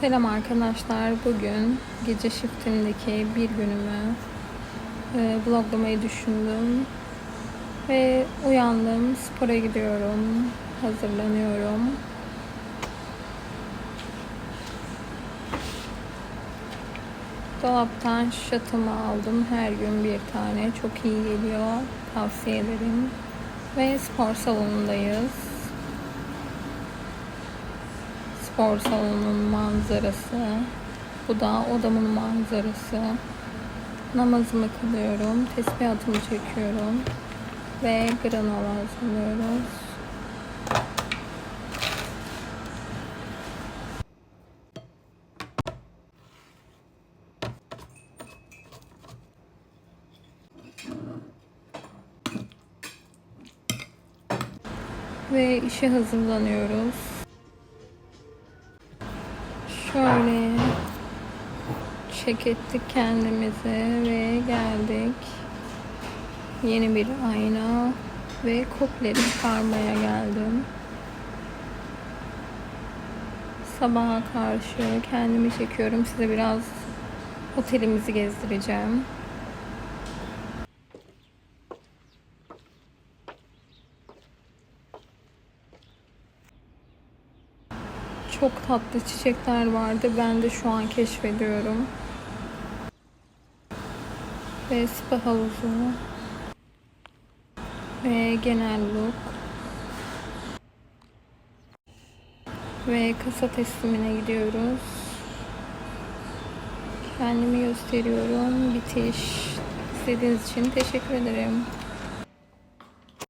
Selam arkadaşlar. Bugün gece shiftindeki bir günümü e, vloglamayı düşündüm. Ve uyandım. Spora gidiyorum. Hazırlanıyorum. Dolaptan şatımı aldım. Her gün bir tane. Çok iyi geliyor. Tavsiye ederim. Ve spor salonundayız. Spor salonunun manzarası. Bu da odamın manzarası. Namazımı kılıyorum. Tesbihatımı çekiyorum. Ve granola hazırlıyoruz. Ve işe hazırlanıyoruz. Şöyle çek ettik kendimizi ve geldik. Yeni bir ayna ve kopleri çıkarmaya geldim. Sabaha karşı kendimi çekiyorum. Size biraz otelimizi gezdireceğim. Çok tatlı çiçekler vardı. Ben de şu an keşfediyorum. Ve spa havuzu. Ve genel look. Ve kasa teslimine gidiyoruz. Kendimi gösteriyorum. Bitiş. İzlediğiniz için teşekkür ederim.